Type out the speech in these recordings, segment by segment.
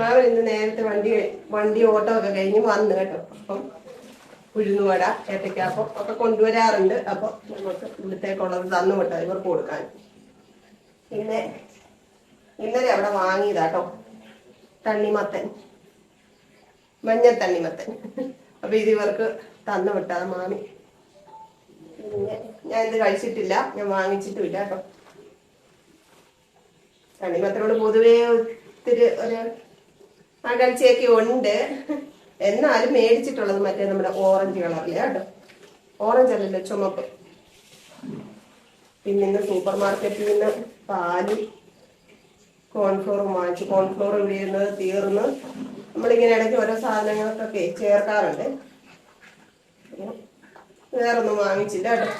മാവൻ ഇന്ന് നേരത്തെ വണ്ടി വണ്ടി ഓട്ടോ ഒക്കെ കഴിഞ്ഞ് വന്നു കേട്ടോ. അപ്പം ഉഴുന്നുവട ഏത്തക്കാപ്പം ഒക്കെ കൊണ്ടുവരാറുണ്ട്. അപ്പൊ നമുക്ക് ഇവിടത്തേക്കുള്ളത് തന്നു കേട്ടോ ഇവർക്ക് കൊടുക്കാൻ. പിന്നെ ഇന്നലെ അവിടെ വാങ്ങിയതാട്ടോ തണ്ണിമത്തൻ. മഞ്ഞ തണ്ണിമത്തൻ അപ്പൊ ഇത് ഇവർക്ക് തന്നു വിട്ടാ മാമി. ഞാൻ ഇത് കഴിച്ചിട്ടില്ല ഞാൻ വാങ്ങിച്ചിട്ടുമില്ല കേട്ടോ. തണ്ണിമത്തനോട് പൊതുവേ ഒത്തിരി ഒരു അകൽച്ചയൊക്കെ ഉണ്ട്. എന്നാലും മേടിച്ചിട്ടുള്ളത് മറ്റേ നമ്മുടെ ഓറഞ്ച് കളറിൽ കേട്ടോ ഓറഞ്ച് അല്ലല്ലോ ചുമപ്പ്. പിന്നെ ഇന്ന് സൂപ്പർ മാർക്കറ്റിൽ നിന്ന് പാൽ കോൺഫ്ലോറും വാങ്ങിച്ചു. കോൺഫ്ലോർ ഇവിടെ തീർന്ന് നമ്മളിങ്ങനെ ഇടയ്ക്ക് ഓരോ സാധനങ്ങൾക്കൊക്കെ ചേർക്കാറുണ്ട്. വേറൊന്നും വാങ്ങിച്ചില്ല കേട്ടോ.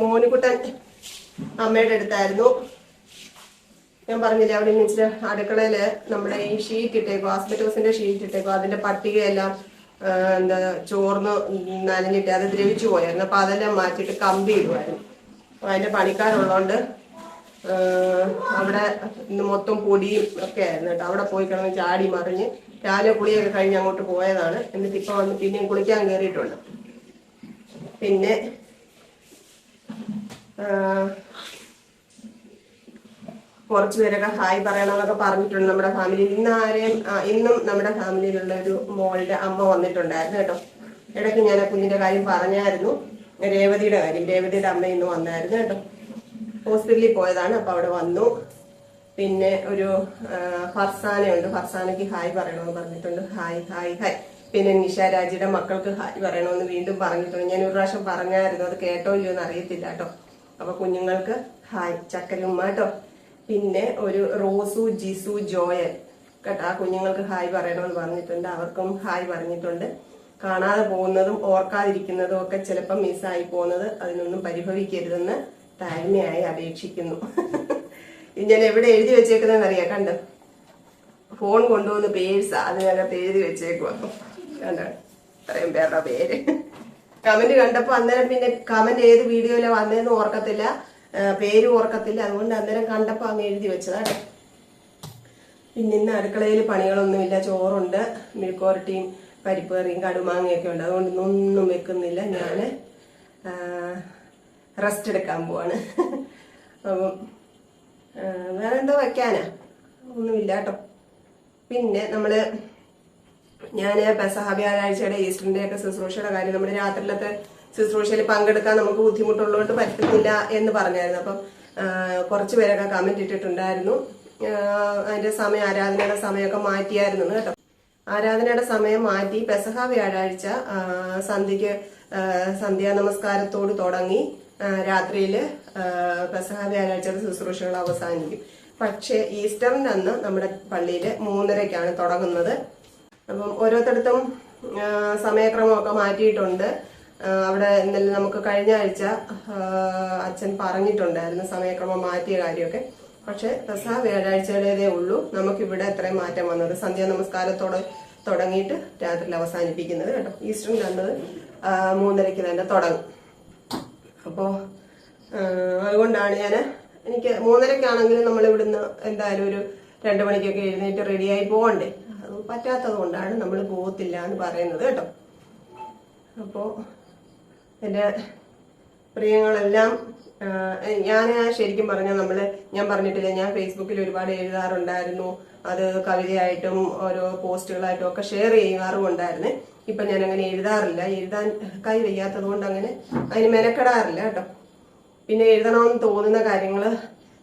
മോനുകുട്ടൻ അമ്മയുടെ അടുത്തായിരുന്നു. ഞാൻ പറഞ്ഞില്ലേ അവിടെ ഇച്ചിരി അടുക്കളയിൽ നമ്മുടെ ഈ ഷീറ്റ് ഇട്ടേക്കോ ആസ്പെറ്റോസിന്റെ ഷീറ്റ് ഇട്ടേക്കോ അതിന്റെ പട്ടികയെല്ലാം എന്താ ചോർന്ന് നനഞ്ഞിട്ട് അത് ദ്രവിച്ചു പോയായിരുന്നു. അപ്പൊ അതെല്ലാം മാറ്റിട്ട് കമ്പി ഇടുമായിരുന്നു അതിന്റെ പണിക്കാരുള്ളതുകൊണ്ട് അവിടെ മൊത്തം പൊടിയും ഒക്കെ ആയിരുന്നു കേട്ടോ. അവിടെ പോയി കിടന്ന് ചാടി മറിഞ്ഞ് രാവിലെ കുളിയൊക്കെ കഴിഞ്ഞ് അങ്ങോട്ട് പോയതാണ്. എന്നിട്ട് ഇപ്പൊ വന്ന് പിന്നെയും കുളിക്കാൻ കയറിയിട്ടുണ്ട് പിന്നെ കുറച്ചു പേരൊക്കെ ഹായ് പറയണമെന്നൊക്കെ പറഞ്ഞിട്ടുണ്ട് നമ്മുടെ ഫാമിലിയിൽ ഇന്ന് ആരെയും ഇന്നും നമ്മുടെ ഫാമിലിയിലുള്ള ഒരു മോളുടെ അമ്മ വന്നിട്ടുണ്ടായിരുന്നു കേട്ടോ. ഇടയ്ക്ക് ഞാൻ ആ കുഞ്ഞിന്റെ കാര്യം പറഞ്ഞായിരുന്നു. രേവതിയുടെ കാര്യം. രേവതിയുടെ അമ്മ ഇന്ന് വന്നായിരുന്നു കേട്ടോ. ഹോസ്പിറ്റലിൽ പോയതാണ് അപ്പൊ അവിടെ വന്നു. പിന്നെ ഒരു ഫർസാനയുണ്ട്. ഫർസാനയ്ക്ക് ഹായ് പറയണമെന്ന് പറഞ്ഞിട്ടുണ്ട്. Hi hi hi. പിന്നെ നിഷ രാജിയുടെ മക്കൾക്ക് ഹായ് പറയണമെന്ന് വീണ്ടും പറഞ്ഞിട്ടുണ്ട്. ഞാൻ ഒരു പ്രാവശ്യം പറഞ്ഞായിരുന്നു. അത് കേട്ടോ ഇല്ലയോ എന്ന് അറിയത്തില്ല കേട്ടോ. അപ്പൊ കുഞ്ഞുങ്ങൾക്ക് ഹായ് ചക്കലുമ്മ കേട്ടോ. പിന്നെ ഒരു റോസു ജിസു ജോയൽ. കേട്ടോ ആ കുഞ്ഞുങ്ങൾക്ക് ഹായ് പറയണമെന്ന് പറഞ്ഞിട്ടുണ്ട്. അവർക്കും ഹായ് പറഞ്ഞിട്ടുണ്ട്. കാണാതെ പോകുന്നതും ഓർക്കാതിരിക്കുന്നതും ഒക്കെ ചിലപ്പോൾ മിസ്സായി പോകുന്നത് അതിനൊന്നും പരിഭവിക്കരുതെന്ന് താഴ്മയായി അപേക്ഷിക്കുന്നു. ഞാൻ എവിടെ എഴുതി വെച്ചേക്കുന്നതെന്ന് അറിയാം. കണ്ടോ? ഫോൺ കൊണ്ടുവന്ന് പേഴ്സ് അതിനകത്ത് എഴുതി വെച്ചേക്കുക കണ്ടോ? ഇത്രയും പേരുടെ പേര്. കമന്റ് കണ്ടപ്പോ അന്നേരം പിന്നെ കമന്റ് ഏത് വീഡിയോയിലാണ് വന്നതെന്ന് ഓർക്കത്തില്ല. പേര് ഓർക്കത്തില്ല. അതുകൊണ്ട് അന്നേരം കണ്ടപ്പോൾ അങ്ങ് എഴുതി വെച്ചതാണ് പിന്നെ ഇന്ന് അടുക്കളയിൽ പണികളൊന്നുമില്ല. ചോറുണ്ട് മെഴുക്കോരട്ടിയും പരിപ്പ് കറിയും കടുമാങ്ങയൊക്കെ ഉണ്ട്. അതുകൊണ്ട് ഇന്നൊന്നും വെക്കുന്നില്ല. ഞാൻ റെസ്റ്റ് എടുക്കാൻ പോവാണ്. അപ്പം വേറെ എന്തോ വെക്കാനാ? ഒന്നുമില്ല കേട്ടോ പിന്നെ നമ്മൾ ഞാൻ പെസഹ വ്യാഴാഴ്ചയുടെ ഈസ്റ്ററിന്റെ ഒക്കെ ശുശ്രൂഷയുടെ കാര്യം നമ്മുടെ രാത്രിയിലത്തെ ശുശ്രൂഷയിൽ പങ്കെടുക്കാൻ നമുക്ക് ബുദ്ധിമുട്ടുള്ളതുകൊണ്ട് പറ്റുന്നില്ല എന്ന് പറഞ്ഞായിരുന്നു. അപ്പം കുറച്ച് പേരൊക്കെ കമന്റ് ഇട്ടിട്ടുണ്ടായിരുന്നു. അതിന്റെ സമയം ആരാധനയുടെ സമയമൊക്കെ മാറ്റിയായിരുന്നു കേട്ടോ. ആരാധനയുടെ സമയം മാറ്റി പെസഹ വ്യാഴാഴ്ച സന്ധ്യക്ക് സന്ധ്യാ നമസ്കാരത്തോട് തുടങ്ങി രാത്രിയിൽ പെസഹ വ്യാഴാഴ്ചയുടെ ശുശ്രൂഷകൾ അവസാനിക്കും. പക്ഷേ ഈസ്റ്ററിന്റെ അന്ന് നമ്മുടെ പള്ളിയിൽ മൂന്നരയ്ക്കാണ് തുടങ്ങുന്നത്. അപ്പം ഓരോരുത്തടത്തും സമയക്രമമൊക്കെ മാറ്റിയിട്ടുണ്ട്. അവിടെ ഇന്നലെ നമുക്ക് കഴിഞ്ഞ ആഴ്ച അച്ഛൻ പറഞ്ഞിട്ടുണ്ടായിരുന്നു സമയക്രമം മാറ്റിയ കാര്യമൊക്കെ. പക്ഷെ പ്രസ വ്യാഴാഴ്ചയുടേതേ ഉള്ളൂ. നമുക്കിവിടെ എത്രയും മാറ്റം വന്നത്. സന്ധ്യാ നമസ്കാരത്തോടെ തുടങ്ങിയിട്ട് രാത്രിയിൽ അവസാനിപ്പിക്കുന്നത് കേട്ടോ. ഈസ്റ്ററും കണ്ടത് മൂന്നരയ്ക്ക് തന്നെ തുടങ്ങും. അപ്പോ അതുകൊണ്ടാണ് ഞാൻ എനിക്ക് മൂന്നരക്കാണെങ്കിലും നമ്മൾ ഇവിടുന്ന് എന്തായാലും ഒരു രണ്ടു മണിക്കൊക്കെ എഴുന്നേറ്റ് റെഡിയായി പോകണ്ടേ. അത് പറ്റാത്തത് കൊണ്ടാണ് നമ്മൾ പോകത്തില്ല എന്ന് പറയുന്നത് കേട്ടോ. അപ്പോ എന്റെ പ്രിയങ്ങളെല്ലാം ഞാൻ ശരിക്കും പറഞ്ഞാൽ നമ്മൾ ഞാൻ പറഞ്ഞിട്ടില്ല ഞാൻ ഫേസ്ബുക്കിൽ ഒരുപാട് എഴുതാറുണ്ടായിരുന്നു. അത് കവിതയായിട്ടും ഓരോ പോസ്റ്റുകളായിട്ടും ഒക്കെ ഷെയർ ചെയ്യാറും ഉണ്ടായിരുന്നു. ഇപ്പൊ ഞാൻ അങ്ങനെ എഴുതാറില്ല. എഴുതാൻ കൈ വയ്യാത്തത് കൊണ്ട് അങ്ങനെ അതിന് മെനക്കെടാറില്ല കേട്ടോ. പിന്നെ എഴുതണമെന്ന് തോന്നുന്ന കാര്യങ്ങൾ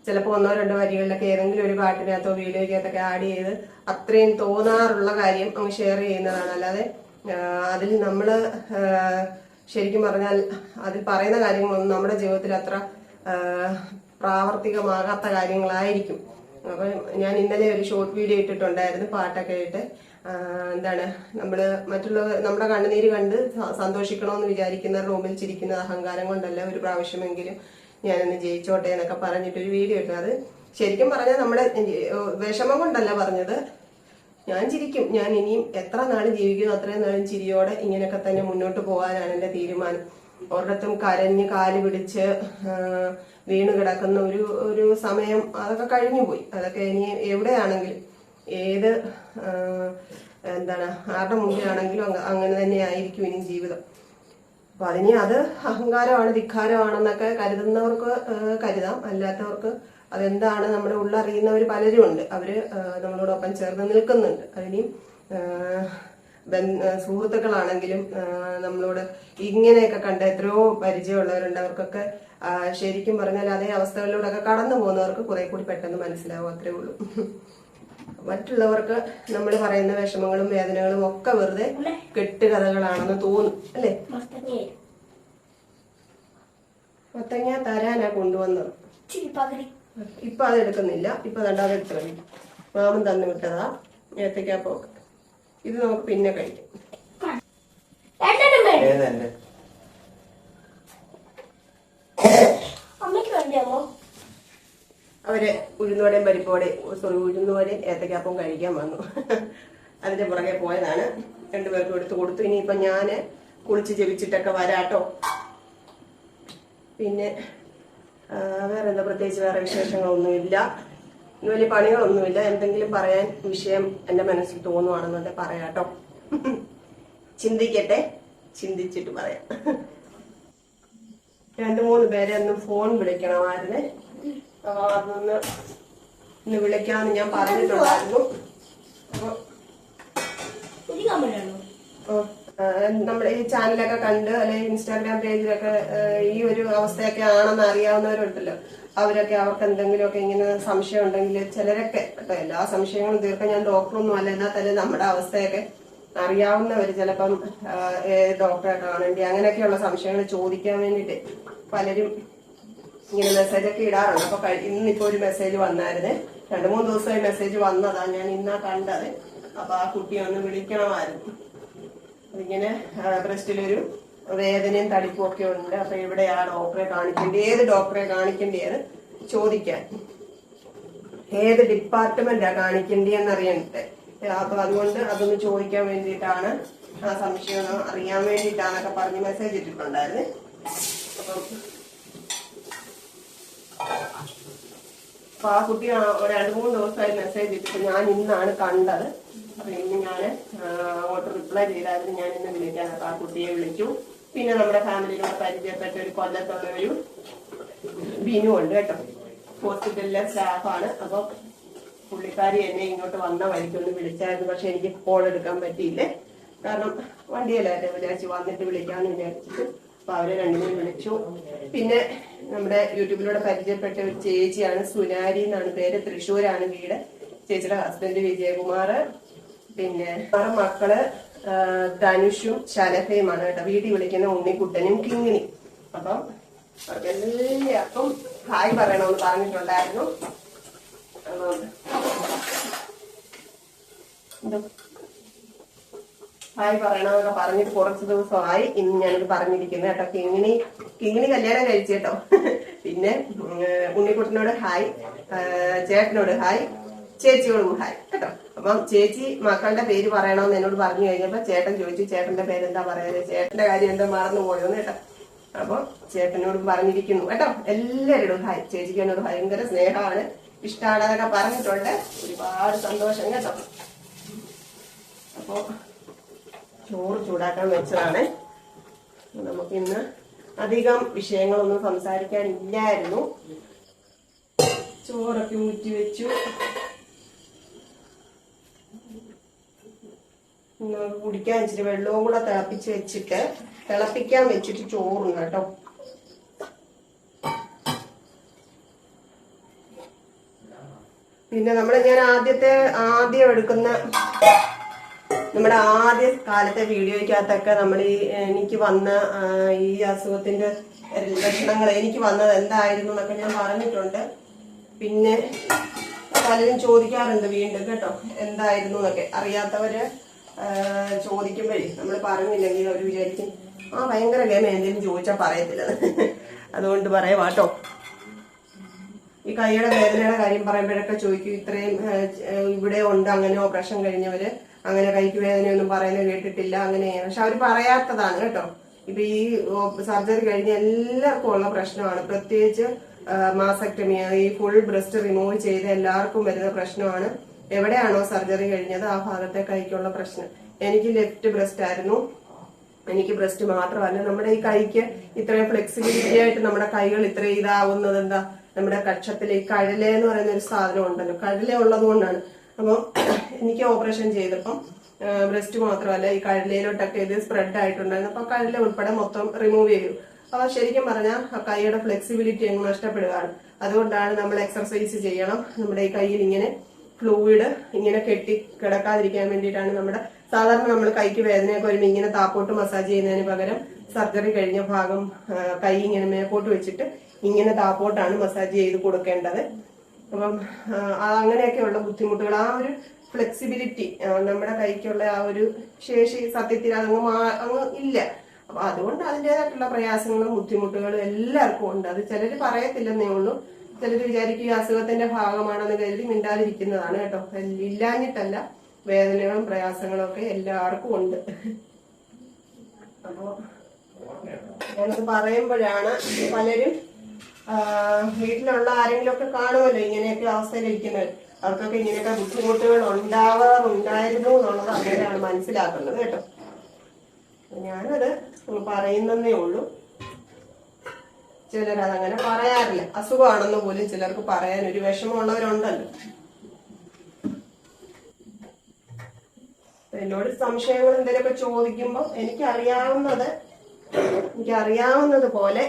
ചിലപ്പോൾ ഒന്നോ രണ്ടോ വരികളിലൊക്കെ ഏതെങ്കിലും ഒരു പാട്ടിനകത്തോ വീഡിയോയ്ക്കകത്തൊക്കെ ആഡ് ചെയ്ത് അത്രയും തോന്നാറുള്ള കാര്യം അങ്ങ് ഷെയർ ചെയ്യുന്നതാണ്. അല്ലാതെ അതിൽ നമ്മൾ ശരിക്കും പറഞ്ഞാൽ അതിൽ പറയുന്ന കാര്യങ്ങളൊന്നും നമ്മുടെ ജീവിതത്തിൽ അത്ര പ്രാവർത്തികമാകാത്ത കാര്യങ്ങളായിരിക്കും. അപ്പൊ ഞാൻ ഇന്നലെ ഒരു ഷോർട്ട് വീഡിയോ ഇട്ടിട്ടുണ്ടായിരുന്നു പാട്ടൊക്കെ ആയിട്ട് എന്താണ് നമ്മൾ മറ്റുള്ളവർ നമ്മുടെ കണ്ണുനീര് കണ്ട് സന്തോഷിക്കണമെന്ന് വിചാരിക്കുന്ന റൂമിൽ ചിരിക്കുന്ന അഹങ്കാരം കൊണ്ടല്ല ഒരു പ്രാവശ്യമെങ്കിലും ഞാനൊന്ന് ജയിച്ചോട്ടെ എന്നൊക്കെ പറഞ്ഞിട്ടൊരു വീഡിയോ ഇട്ടു. അത് ശരിക്കും പറഞ്ഞാൽ നമ്മുടെ വിഷമം കൊണ്ടല്ല പറഞ്ഞത്. ഞാൻ ചിരിക്കും. ഞാൻ ഇനിയും എത്ര നാൾ ജീവിക്കുന്നു അത്രയും നാളും ചിരിയോടെ ഇങ്ങനെയൊക്കെ തന്നെ മുന്നോട്ട് പോകാനാണ് എന്റെ തീരുമാനം. ഒരിടത്തും കരഞ്ഞ് കാൽ പിടിച്ച് വീണ് കിടക്കുന്ന ഒരു ഒരു സമയം അതൊക്കെ കഴിഞ്ഞു പോയി. അതൊക്കെ ഇനി എവിടെയാണെങ്കിലും ഏത് എന്താണ് ആരുടെ മുമ്പിലാണെങ്കിലും അങ്ങ- അങ്ങനെ തന്നെ ആയിരിക്കും ഇനി ജീവിതം. അപ്പൊ അതിനി അത് അഹങ്കാരമാണ് ധിക്കാരമാണെന്നൊക്കെ കരുതുന്നവർക്ക് കരുതാം. അല്ലാത്തവർക്ക് അതെന്താണ് നമ്മുടെ ഉള്ളറിയുന്നവർ പലരും ഉണ്ട് അവർ നമ്മളോടൊപ്പം ചേർന്ന് നിൽക്കുന്നുണ്ട്. അതിനെയും സുഹൃത്തുക്കളാണെങ്കിലും നമ്മളോട് ഇങ്ങനെയൊക്കെ കണ്ട എത്രയോ പരിചയമുള്ളവരുണ്ട്. അവർക്കൊക്കെ ശരിക്കും പറഞ്ഞാൽ അതേ അവസ്ഥകളിലൂടെയൊക്കെ കടന്നു പോകുന്നവർക്ക് കുറെ കൂടി പെട്ടെന്ന് മനസ്സിലാവും അത്രേ ഉള്ളൂ. മറ്റുള്ളവർക്ക് നമ്മൾ പറയുന്ന വിഷമങ്ങളും വേദനകളും ഒക്കെ വെറുതെ കെട്ടുകഥകളാണെന്ന് തോന്നും അല്ലേ? മത്തങ്ങ തരാനാ കൊണ്ടുവന്നത്. ഇപ്പൊ അത് എടുക്കുന്നില്ല. ഇപ്പൊ രണ്ടാമത് എടുത്ത് കഴിക്കും മാമൻ തന്നു വിട്ടതാ. ഏത്തക്കാപ്പൊക്കെ ഇത് നമുക്ക് പിന്നെ കഴിക്കാം. അവർ ഉഴുന്നോടെയും പരിപ്പോടെയും സോറി ഉഴുന്നോടെയും ഏത്തക്കാപ്പം കഴിക്കാൻ വന്നു. അതിന്റെ പുറകെ പോയതാണ്. രണ്ടുപേർക്കും എടുത്തു കൊടുത്തു. ഇനിയിപ്പൊ ഞാൻ കുളിച്ച് ജപിച്ചിട്ടൊക്കെ വരാട്ടോ. പിന്നെ വേറെ എന്താ പ്രത്യേകിച്ച് വേറെ വിശേഷങ്ങളൊന്നുമില്ല. ഇന്ന് വലിയ പണികളൊന്നുമില്ല. എന്തെങ്കിലും പറയാൻ വിഷയം എന്റെ മനസ്സിൽ തോന്നുവാണെന്നുണ്ടെങ്കിൽ പറയാട്ടോ ചിന്തിക്കട്ടെ. ചിന്തിച്ചിട്ട് പറയാം. രണ്ടു മൂന്ന് പേരെ ഒന്ന് ഫോൺ വിളിക്കണമായിരുന്നേ അപ്പൊ അതൊന്ന് ഇന്ന് വിളിക്കാന്ന് ഞാൻ പറഞ്ഞിട്ടുണ്ടായിരുന്നു. അപ്പൊ നമ്മുടെ ഈ ചാനലൊക്കെ കണ്ട് അല്ലെങ്കിൽ ഇൻസ്റ്റാഗ്രാം പേജിലൊക്കെ ഈ ഒരു അവസ്ഥയൊക്കെ ആണെന്ന് അറിയാവുന്നവരുണ്ടല്ലോ. അവരൊക്കെ അവർക്ക് എന്തെങ്കിലുമൊക്കെ ഇങ്ങനെ സംശയം ഉണ്ടെങ്കിൽ ചിലരൊക്കെ കേട്ടോ എല്ലാ സംശയങ്ങളും തീർക്കാൻ ഞാൻ ഡോക്ടറൊന്നും അല്ല. എന്നാൽ തന്നെ നമ്മുടെ അവസ്ഥയൊക്കെ അറിയാവുന്നവർ ചിലപ്പം ഡോക്ടറെ കാണേണ്ടി അങ്ങനെയൊക്കെയുള്ള സംശയങ്ങൾ ചോദിക്കാൻ വേണ്ടിയിട്ട് പലരും ഇങ്ങനെ മെസ്സേജൊക്കെ ഇടാറുണ്ട്. അപ്പൊ ഇന്നിപ്പോ ഒരു മെസ്സേജ് വന്നായിരുന്നേ. രണ്ടു മൂന്ന് ദിവസമായി മെസ്സേജ് വന്നതാ. ഞാൻ ഇന്നാ കണ്ടത്. അപ്പൊ ആ കുട്ടിയെ ഒന്ന് വിളിക്കണമായിരുന്നു. അതിങ്ങനെ ബ്രസ്റ്റിലൊരു വേദനയും തടിപ്പും ഒക്കെ ഉണ്ട്. അപ്പൊ എവിടെയാ ഡോക്ടറെ കാണിക്കേണ്ടത് ഏത് ഡോക്ടറെ കാണിക്കേണ്ടത് ചോദിക്കാൻ. ഏത് ഡിപ്പാർട്ട്മെന്റാ കാണിക്കേണ്ടതെന്ന് അറിയണ്ടേ അപ്പൊ അതുകൊണ്ട് അതൊന്ന് ചോദിക്കാൻ വേണ്ടിയിട്ടാണ് ആ സംശയം അറിയാൻ വേണ്ടിയിട്ടാണൊക്കെ പറഞ്ഞ് മെസ്സേജ് ഇട്ടിട്ടുണ്ടായിരുന്നു. അപ്പം ആ കുട്ടി രണ്ട് മൂന്ന് ദിവസമായി മെസ്സേജ് ഇട്ടിട്ട് ഞാൻ ഇന്നാണ് കണ്ടത്. അപ്പൊ ഇന്ന് ഞാൻ അങ്ങോട്ട് റിപ്ലൈ ചെയ്തായിരുന്നു. ഞാൻ ഇന്ന് വിളിക്കാൻ. അപ്പൊ ആ കുട്ടിയെ വിളിച്ചു. പിന്നെ നമ്മുടെ ഫാമിലിയിലൂടെ പരിചയപ്പെട്ട ഒരു കൊല്ലത്തുള്ള ഒരു ബിനു ഉണ്ട് കേട്ടോ. ഹോസ്പിറ്റലിലെ സ്റ്റാഫാണ്. അപ്പൊ പുള്ളിക്കാരി എന്നെ ഇങ്ങോട്ട് വന്ന വഴിക്കൊന്ന് വിളിച്ചായിരുന്നു. പക്ഷെ എനിക്ക് കോൾ എടുക്കാൻ പറ്റിയില്ലേ. കാരണം വണ്ടിയല്ലായിരുന്നു. വിചാരിച്ചു വന്നിട്ട് വിളിക്കാന്ന് വിചാരിച്ചിട്ട്. അപ്പൊ അവരെ രണ്ടുപേരും വിളിച്ചു. പിന്നെ നമ്മുടെ യൂട്യൂബിലൂടെ പരിചയപ്പെട്ട ഒരു ചേച്ചിയാണ് സുനാരി എന്നാണ് പേര്. തൃശ്ശൂരാണ് വീട്. ചേച്ചിയുടെ ഹസ്ബൻഡ് വിജയകുമാർ പിന്നെ വേറെ മക്കൾ ധനുഷും ശലഭയുമാണ് കേട്ടോ. വീട്ടിൽ വിളിക്കുന്ന ഉണ്ണിക്കുട്ടനും കിങ്ങിനി അപ്പം അപ്പം ഹായ് പറയണമെന്ന് പറഞ്ഞിട്ടുണ്ടായിരുന്നു. ഹായ് പറയണമെന്നൊക്കെ പറഞ്ഞിട്ട് കുറച്ച് ദിവസമായി ഇന്ന് ഞാനിത് പറഞ്ഞിരിക്കുന്നത് കേട്ടോ. കിങ്ങിണി കിങ്ങിണി കല്യാണം കഴിച്ചു കേട്ടോ. പിന്നെ ഉണ്ണിക്കുട്ടനോട് ഹായ് ചേട്ടനോട് ഹായ്. ചേച്ചിയോടും ഹായ് കേട്ടോ? അപ്പം ചേച്ചി മക്കളുടെ പേര് പറയണമെന്ന് എന്നോട് പറഞ്ഞു കഴിഞ്ഞപ്പോൾ ചേട്ടൻ ചോദിച്ചു ചേട്ടന്റെ പേരെന്താ പറയാ ചേട്ടന്റെ കാര്യം എന്താ മറന്നു പോയോന്ന്? കേട്ടോ. അപ്പൊ ചേട്ടനോടും പറഞ്ഞിരിക്കുന്നു കേട്ടോ? എല്ലാവരോടും ഹായ്. ചേച്ചിക്ക് എന്നോട് ഭയങ്കര സ്നേഹമാണ്. ഇഷ്ടമാണ് അതൊക്കെ പറഞ്ഞിട്ടുണ്ട്. ഒരുപാട് സന്തോഷം കേട്ടോ. അപ്പോൾ ചോറ് ചൂടാക്കാൻ വെച്ചതാണ്. നമുക്ക് ഇന്ന് അധികം വിഷയങ്ങളൊന്നും സംസാരിക്കാനില്ലായിരുന്നു. ചോറൊക്കെ ഊറ്റി വെച്ചു. കുടിക്കാൻ ഇച്ചിരി വെള്ളവും കൂടെ തിളപ്പിച്ച് വെച്ചിട്ട് തിളപ്പിക്കാൻ വെച്ചിട്ട് ചോറും കേട്ടോ. പിന്നെ നമ്മൾ ഞാൻ ആദ്യത്തെ ആദ്യം എടുക്കുന്ന നമ്മുടെ ആദ്യ കാലത്തെ വീഡിയോയ്ക്കകത്തൊക്കെ നമ്മൾ ഈ എനിക്ക് വന്ന ഈ അസുഖത്തിന്റെ ലക്ഷണങ്ങൾ എനിക്ക് വന്നത് എന്തായിരുന്നു എന്നൊക്കെ ഞാൻ പറഞ്ഞിട്ടുണ്ട്. പിന്നെ പലരും ചോദിക്കാറുണ്ട് വീണ്ടും കേട്ടോ എന്തായിരുന്നു എന്നൊക്കെ. അറിയാത്തവര് ചോദിക്കുമ്പോഴേ നമ്മൾ പറഞ്ഞില്ലെങ്കിൽ അവർ വിചാരിക്കും ആ ഭയങ്കര ഗമ എന്തെങ്കിലും ചോദിച്ചാൽ പറയത്തില്ല. അതുകൊണ്ട് പറയാം കേട്ടോ ഈ കൈയുടെ വേദനയുടെ കാര്യം പറയുമ്പോഴൊക്കെ ചോദിക്കും ഇത്രയും ഇവിടെ ഉണ്ട് അങ്ങനെ ഓപ്പറേഷൻ കഴിഞ്ഞവര് അങ്ങനെ കൈക്ക് വേദനയൊന്നും പറയുന്നത് കേട്ടിട്ടില്ല അങ്ങനെ പക്ഷെ അവർ പറയാത്തതാണ് കേട്ടോ. ഇപ്പൊ ഈ സർജറി കഴിഞ്ഞ എല്ലാവർക്കും ഉള്ള പ്രശ്നമാണ്. പ്രത്യേകിച്ച് മാസക്ടമി ഈ ഫുൾ ബ്രസ്റ്റ് റിമൂവ് ചെയ്ത് എല്ലാവർക്കും വരുന്ന പ്രശ്നമാണ്. എവിടെയാണോ സർജറി കഴിഞ്ഞത് ആ ഭാഗത്തെ കൈക്കുള്ള പ്രശ്നം. എനിക്ക് ലെഫ്റ്റ് ബ്രസ്റ്റ് ആയിരുന്നു. എനിക്ക് ബ്രസ്റ്റ് മാത്രമല്ല നമ്മുടെ ഈ കൈക്ക് ഇത്രയും ഫ്ലെക്സിബിലിറ്റി ആയിട്ട് നമ്മുടെ കൈകൾ ഇത്രയും ഇതാവുന്നത് എന്താ? നമ്മുടെ കക്ഷത്തിൽ ഈ കഴല എന്ന് പറയുന്ന ഒരു സാധനം ഉണ്ടല്ലോ. കഴല ഉള്ളത് കൊണ്ടാണ്. അപ്പം എനിക്ക് ഓപ്പറേഷൻ ചെയ്തപ്പം ബ്രസ്റ്റ് മാത്രമല്ല ഈ കഴലയിലോട്ടൊക്കെ ഇത് സ്പ്രെഡ് ആയിട്ടുണ്ടായിരുന്നു. അപ്പൊ കഴല ഉൾപ്പെടെ മൊത്തം റിമൂവ് ചെയ്തു. അപ്പൊ ശരിക്കും പറഞ്ഞാൽ ആ കൈയുടെ ഫ്ലെക്സിബിലിറ്റി അങ്ങ് നഷ്ടപ്പെടുകയാണ് അതുകൊണ്ടാണ് നമ്മൾ എക്സർസൈസ് ചെയ്യണം. നമ്മുടെ ഈ കയ്യിൽ ഇങ്ങനെ ഫ്ലൂയിഡ് ഇങ്ങനെ കെട്ടി കിടക്കാതിരിക്കാൻ വേണ്ടിയിട്ടാണ് നമ്മുടെ സാധാരണ നമ്മൾ കൈക്ക് വേദനയൊക്കെ വരുമ്പോൾ ഇങ്ങനെ താപ്പോട്ട് മസാജ് ചെയ്യുന്നതിന് പകരം സർജറി കഴിഞ്ഞ ഭാഗം കൈ ഇങ്ങനെ മേപ്പോട്ട് വെച്ചിട്ട് ഇങ്ങനെ താപ്പോട്ടാണ് മസാജ് ചെയ്ത് കൊടുക്കേണ്ടത്. അപ്പം അങ്ങനെയൊക്കെയുള്ള ബുദ്ധിമുട്ടുകൾ ആ ഒരു ഫ്ലെക്സിബിലിറ്റി നമ്മുടെ കൈക്കുള്ള ആ ഒരു ശേഷി സത്യത്തിൽ അതങ്ങ് അങ്ങ് ഇല്ല. അപ്പൊ അതുകൊണ്ട് അതിന്റെതായിട്ടുള്ള പ്രയാസങ്ങളും ബുദ്ധിമുട്ടുകളും എല്ലാവർക്കും ഉണ്ട്. അത് ചിലർ പറയത്തില്ലെന്നേ ഉള്ളൂ. ചിലർ വിചാരിക്കും അസുഖത്തിന്റെ ഭാഗമാണെന്ന് കരുതി മിണ്ടാതിരിക്കുന്നതാണ് കേട്ടോ. ഇല്ലാഞ്ഞിട്ടല്ല വേദനകളും പ്രയാസങ്ങളും ഒക്കെ എല്ലാവർക്കും ഉണ്ട്. അപ്പോ ഞാനത് പറയുമ്പോഴാണ് പലരും വീട്ടിലുള്ള ആരെങ്കിലും ഒക്കെ കാണുമല്ലോ ഇങ്ങനെയൊക്കെ അവസ്ഥയിലിരിക്കുന്നത്. അവർക്കൊക്കെ ഇങ്ങനെയൊക്കെ ബുദ്ധിമുട്ടുകൾ ഉണ്ടാവാറുണ്ടായിരുന്നു എന്നുള്ളത് അങ്ങനെയാണ് മനസ്സിലാക്കുന്നത് കേട്ടോ. ഞാനത് പറയുന്നതേ ഉള്ളൂ. ചിലർ അതങ്ങനെ പറയാറില്ല. അസുഖമാണെന്ന് പോലും ചിലർക്ക് പറയാൻ ഒരു വിഷമമുള്ളവരുണ്ടല്ലോ. എന്നോട് സംശയങ്ങൾ എന്തെങ്കിലുമൊക്കെ ചോദിക്കുമ്പോൾ എനിക്കറിയാവുന്നത് എനിക്കറിയാവുന്നത് പോലെ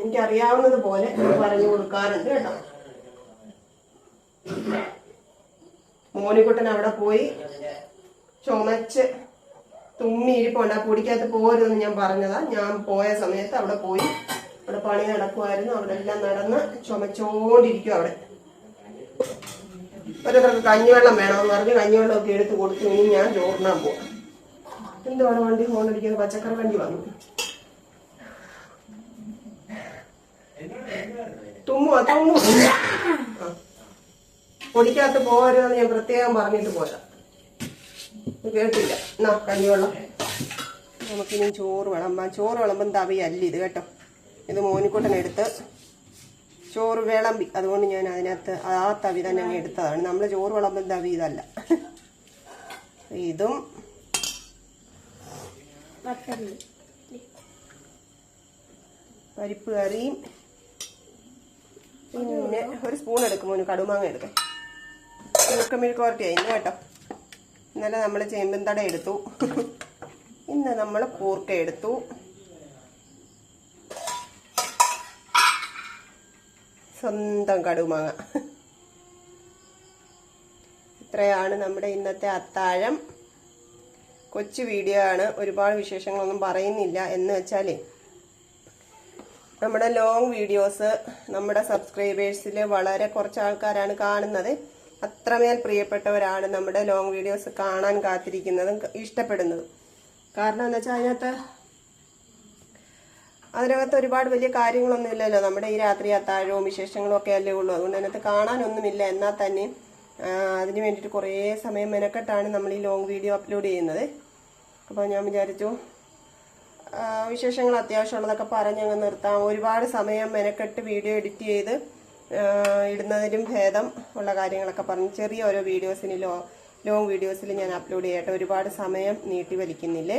എനിക്കറിയാവുന്നത് പോലെ പറഞ്ഞു കൊടുക്കാറുണ്ട് കേട്ടോ. മോനിക്കുട്ടൻ അവിടെ പോയി ചുമച്ച് തുമ്മി ഇരിപ്പുണ്ട്. ആ പൊടിക്കകത്ത് പോരുതെന്ന് ഞാൻ പറഞ്ഞതാ. ഞാൻ പോയ സമയത്ത് അവിടെ പോയി. അവിടെ പണി നടക്കുമായിരുന്നു അവിടെ എല്ലാം നടന്ന് ചുമച്ചോണ്ടിരിക്കും അവിടെ. ഓരോരുത്തർക്ക് കഞ്ഞിവെള്ളം വേണമെന്ന് പറഞ്ഞ് കഞ്ഞിവെള്ളമൊക്കെ എടുത്ത് കൊടുത്തു. ഇനി ഞാൻ ചോറിനാൻ പോവാം. എന്തുവാണ് വണ്ടി ഫോണടിക്കുന്ന പച്ചക്കറി വണ്ടി വന്നു. തുമ്മുവാ തുമ്മു. പൊടിക്കകത്ത് പോകരുതെന്ന് ഞാൻ പ്രത്യേകം പറഞ്ഞിട്ട് പോരാ കേട്ടില്ല. എന്നാ കഞ്ഞിവെള്ളം. നമുക്കിനി ചോറ് വിളമ്പാം. ചോറ് വിളമ്പം തവിയല്ല ഇത് കേട്ടോ. ഇത് മോനിക്കുട്ടൻ എടുത്ത് ചോറ് വിളമ്പി. അതുകൊണ്ട് ഞാൻ അതിനകത്ത് ആ തവി തന്നെ അങ്ങ് എടുത്തതാണ്. നമ്മൾ ചോറ് വിളമ്പം തവി ഇതല്ല. ഇതും പരിപ്പ് കറിയും. പിന്നെ ഒരു സ്പൂൺ എടുക്കും മോന്. കടുമാങ്ങ എടുക്കാം. മിൽക്ക് മിൽക്ക് വരട്ടി കേട്ടോ. ഇന്നലെ നമ്മൾ ചേമ്പൻ തട എടുത്തു. ഇന്ന് നമ്മൾ കൂർക്ക എടുത്തു. സ്വന്തം കടുമാങ്ങ ഇത്രയാണ് നമ്മുടെ ഇന്നത്തെ അത്താഴം. കൊച്ചു വീഡിയോ ആണ്. ഒരുപാട് വിശേഷങ്ങളൊന്നും പറയുന്നില്ല. എന്ന് വെച്ചാലേ നമ്മുടെ ലോങ് വീഡിയോസ് നമ്മുടെ സബ്സ്ക്രൈബേഴ്സിൽ വളരെ കുറച്ച് ആൾക്കാരാണ് കാണുന്നത്. അത്രമേൽ പ്രിയപ്പെട്ടവരാണ് നമ്മുടെ ലോങ് വീഡിയോസ് കാണാൻ കാത്തിരിക്കുന്നതും ഇഷ്ടപ്പെടുന്നതും. കാരണം എന്താ വെച്ചാൽ അതിനകത്ത് അതിനകത്ത് ഒരുപാട് വലിയ കാര്യങ്ങളൊന്നും ഇല്ലല്ലോ. നമ്മുടെ ഈ രാത്രി അത്താഴവും വിശേഷങ്ങളും ഒക്കെ അല്ലേ ഉള്ളൂ. അതുകൊണ്ട് അതിനകത്ത് കാണാനൊന്നുമില്ല. എന്നാൽ തന്നെ അതിന് വേണ്ടിയിട്ട് കുറേ സമയം മെനക്കെട്ടാണ് നമ്മൾ ഈ ലോങ് വീഡിയോ അപ്ലോഡ് ചെയ്യുന്നത്. അപ്പോൾ ഞാൻ വിചാരിച്ചു വിശേഷങ്ങൾ അത്യാവശ്യമുള്ളതൊക്കെ പറഞ്ഞ് അങ്ങ് നിർത്താം. ഒരുപാട് സമയം മെനക്കെട്ട് വീഡിയോ എഡിറ്റ് ചെയ്ത് ഇടുന്നതിലും ഭേദം ഉള്ള കാര്യങ്ങളൊക്കെ പറഞ്ഞ്. ചെറിയ ഓരോ വീഡിയോസിന് ലോ ലോങ് വീഡിയോസിൽ ഞാൻ അപ്ലോഡ് ചെയ്യട്ടെ. ഒരുപാട് സമയം നീട്ടി വലിക്കുന്നില്ലേ?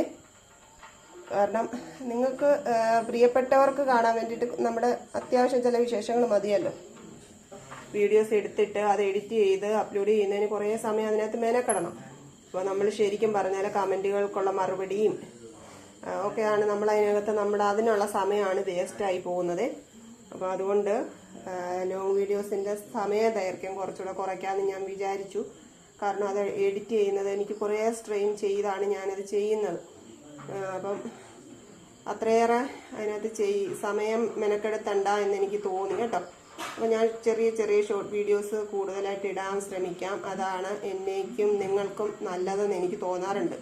കാരണം നിങ്ങൾക്ക് പ്രിയപ്പെട്ടവർക്ക് കാണാൻ വേണ്ടിയിട്ട് നമ്മുടെ അത്യാവശ്യം ചില വിശേഷങ്ങൾ മതിയല്ലോ. വീഡിയോസ് എടുത്തിട്ട് അത് എഡിറ്റ് ചെയ്ത് അപ്ലോഡ് ചെയ്യുന്നതിന് കുറേ സമയം അതിനകത്ത് മെനക്കെടണം. അപ്പോൾ നമ്മൾ ശരിക്കും പറഞ്ഞാൽ കമന്റുകൾക്കുള്ള മറുപടിയും ഒക്കെയാണ് നമ്മൾ അതിനകത്ത് നമ്മുടെ അതിനുള്ള സമയമാണ് വേസ്റ്റായി പോകുന്നത്. അപ്പോൾ അതുകൊണ്ട് ലോങ് വീഡിയോസിന്റെ സമയ ദൈർഘ്യം കുറച്ചുകൂടെ കുറയ്ക്കാമെന്ന് ഞാൻ വിചാരിച്ചു. കാരണം അത് എഡിറ്റ് ചെയ്യുന്നത് എനിക്ക് കുറേ സ്ട്രെയിൻ ചെയ്താണ് ഞാനത് ചെയ്യുന്നത്. അപ്പം അത്രയേറെ അതിനകത്ത് ചെയ് സമയം മെനക്കെടുത്തണ്ട എന്ന് എനിക്ക് തോന്നി കേട്ടോ. അപ്പോൾ ഞാൻ ചെറിയ ചെറിയ ഷോർട്ട് വീഡിയോസ് കൂടുതലായിട്ട് ഇടാൻ ശ്രമിക്കാം. അതാണ് എന്നേക്കും നിങ്ങൾക്കും നല്ലതെന്ന് എനിക്ക് തോന്നാറുണ്ട്.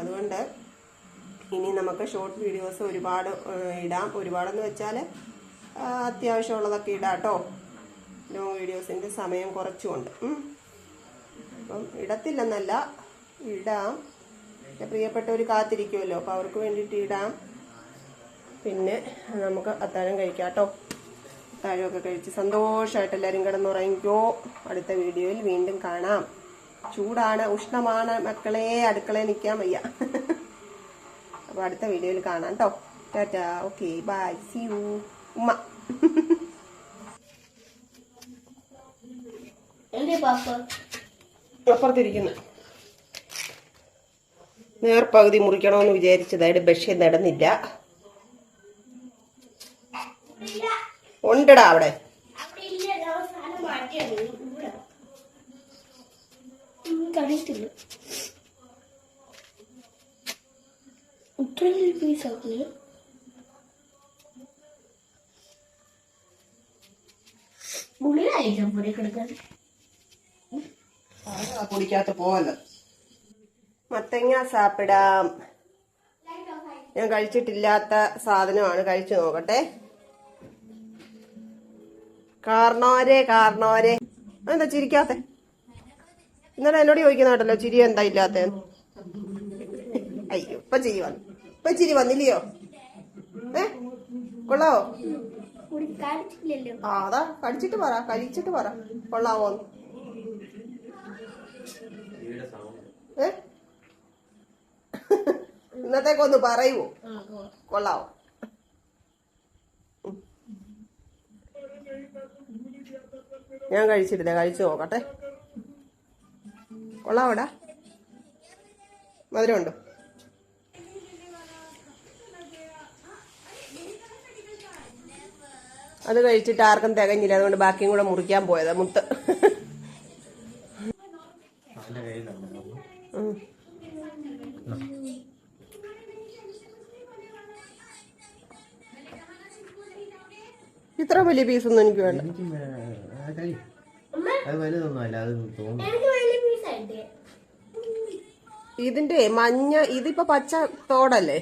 അതുകൊണ്ട് ഇനി നമുക്ക് ഷോർട്ട് വീഡിയോസ് ഒരുപാട് ഇടാം. ഒരുപാടെന്ന് വെച്ചാൽ അത്യാവശ്യമുള്ളതൊക്കെ ഇടാം കേട്ടോ ലോങ് വീഡിയോസിന്റെ സമയം കുറച്ചുകൊണ്ട്. അപ്പം ഇടത്തില്ലെന്നല്ല ഇടാം. എന്റെ പ്രിയപ്പെട്ടവർ കാത്തിരിക്കുമല്ലോ അപ്പോൾ അവർക്ക് വേണ്ടിയിട്ട് ഇടാം. പിന്നെ നമുക്ക് അത്താഴം കഴിക്കാം കേട്ടോ അത്താഴമൊക്കെ കഴിച്ച് സന്തോഷമായിട്ട് എല്ലാവരും കിടന്നുറങ്ങിക്കോ. അടുത്ത വീഡിയോയിൽ വീണ്ടും കാണാം. ചൂടാണ് ഉഷ്ണമാണ്. മക്കളെ അടുക്കളയിൽ നിൽക്കാൻ വയ്യ. അപ്പോൾ അടുത്ത വീഡിയോയിൽ കാണാം കേട്ടോ tata. Okay bye. See you ഉമ്മ. അപ്പുറത്തിരിക്കുന്നു. നേർപകുതി മുറിക്കണമെന്ന് വിചാരിച്ചതായിട്ട് പക്ഷേ നടന്നില്ല. ഉണ്ടടാ അവിടെ. ഇല്ല ഞാൻ സാധനം മാറ്റിയാണ് ഇവിടെ കഴിയത്തില്ല ഇത്രയും പീസ് ആക്കില്ല ഉള്ളിലായിരിക്കാം പൊടി കിടക്കാൻ. പൊടിക്കാത്ത പോവല്ലോ. മത്തങ്ങ സാപ്പിടാം. ഞാൻ കഴിച്ചിട്ടില്ലാത്ത സാധനമാണ് കഴിച്ചു നോക്കട്ടെ. കാർണോരെ കാർണോരെ. എന്താ ചിരിക്കാത്ത? ഇന്നലെ എന്നോട് ചോദിക്കുന്ന കേട്ടല്ലോ ചിരി എന്താ ഇല്ലാത്ത? അയ്യോ ഇപ്പൊ ചിരി വന്നു. ഇപ്പൊ ചിരി വന്നില്ലയോ? ഏ? കൊള്ളാവോ? കാണിച്ചില്ലല്ലോ ആ അതാ കടിച്ചിട്ട് പറ കഴിച്ചിട്ട് പറ. കൊള്ളാവോ? ഏ? ഇന്നത്തേക്കൊന്ന് പറയുവോ? കൊള്ളാവോ. ഞാൻ കഴിച്ചിട്ടില്ല കഴിച്ചു നോക്കട്ടെ. കൊള്ളാവോടാ? മധുരമുണ്ടോ? അത് കഴിച്ചിട്ട് ആർക്കും തികഞ്ഞില്ല. അതുകൊണ്ട് ബാക്കിയും കൂടെ മുറിക്കാൻ പോയതാ മുത്ത്. ഇത്ര വലിയ പീസൊന്നും എനിക്ക് വേണ്ട. ഇതിന്റെ മഞ്ഞ ഇതിപ്പോ പച്ച തോടല്ലേ?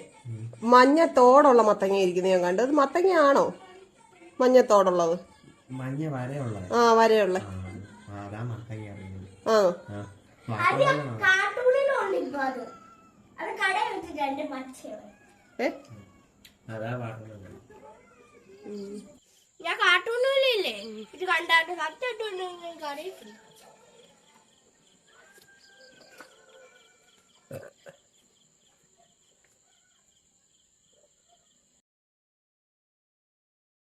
മഞ്ഞ തോടുള്ള മത്തങ്ങ ഇരിക്കുന്നത് ഞാൻ കണ്ടത് മത്തങ്ങയാണോ? മഞ്ഞ ആ മഞ്ഞ വരയുള്ള. ആ വരെയുള്ള ഞാൻ കാർട്ടൂണിലില്ലേ ഇത് കണ്ടാട്ട് സത്യമായിട്ട് കടയിൽ